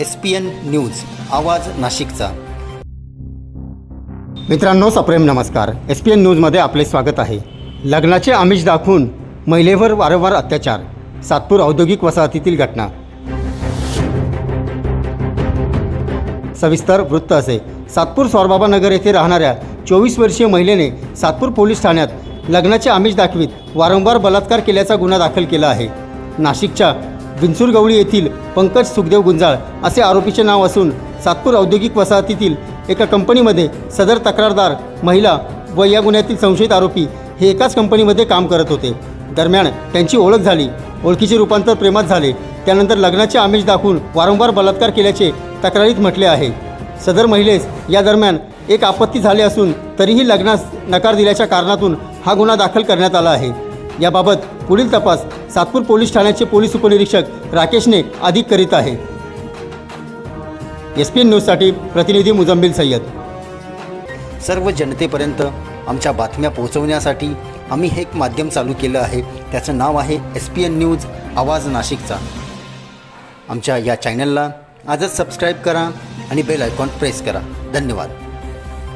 S P N news आवाज नाशिकचा. मित्रांनो सप्रेम नमस्कार. एस पी एन न्यूजमध्ये आपले स्वागत आहे. लग्नाचे आमिष दाखवून महिलेवर वारंवार अत्याचार सातपूर औद्योगिक वसाहतीतील घटना. सविस्तर वृत्त असे. सातपूर स्वारबाबा नगर येथे राहणाऱ्या चोवीस वर्षीय महिलेने सातपूर पोलीस ठाण्यात लग्नाचे आमिष दाखवीत वारंवार बलात्कार केल्याचा गुन्हा दाखल केला आहे. नाशिकच्या विंचूरगवळी येथील पंकज सुखदेव गुंजाळ असे आरोपीचे नाव असून सातपूर औद्योगिक वसाहतीतील एका कंपनीमध्ये सदर तक्रारदार महिला व या गुन्ह्यातील संशयित आरोपी हे एकाच कंपनीमध्ये काम करत होते. दरम्यान त्यांची ओळख झाली ओळखीचे रूपांतर प्रेमात झाले. त्यानंतर लग्नाचे आमिष दाखवून वारंवार बलात्कार केल्याचे तक्रारीत म्हटले आहे. सदर महिलेस या दरम्यान एक आपत्ती झाली असून तरीही लग्नास नकार दिल्याच्या कारणातून हा गुन्हा दाखल करण्यात आला आहे. याबाबत पुढील तपास सातपूर पोलीस ठाण्याचे पोलीस उपनिरीक्षक राकेशने अधिक करीत आहे. एस पी एन न्यूजसाठी प्रतिनिधी मुजम्बिल सय्यद. सर्व जनतेपर्यंत आमच्या बातम्या पोहोचवण्यासाठी आम्ही हे एक माध्यम चालू केलं आहे. त्याचं नाव आहे एस पी एन न्यूज आवाज नाशिकचा. आमच्या या चॅनलला आजच सबस्क्राईब करा आणि बेल आयकॉन प्रेस करा. धन्यवाद.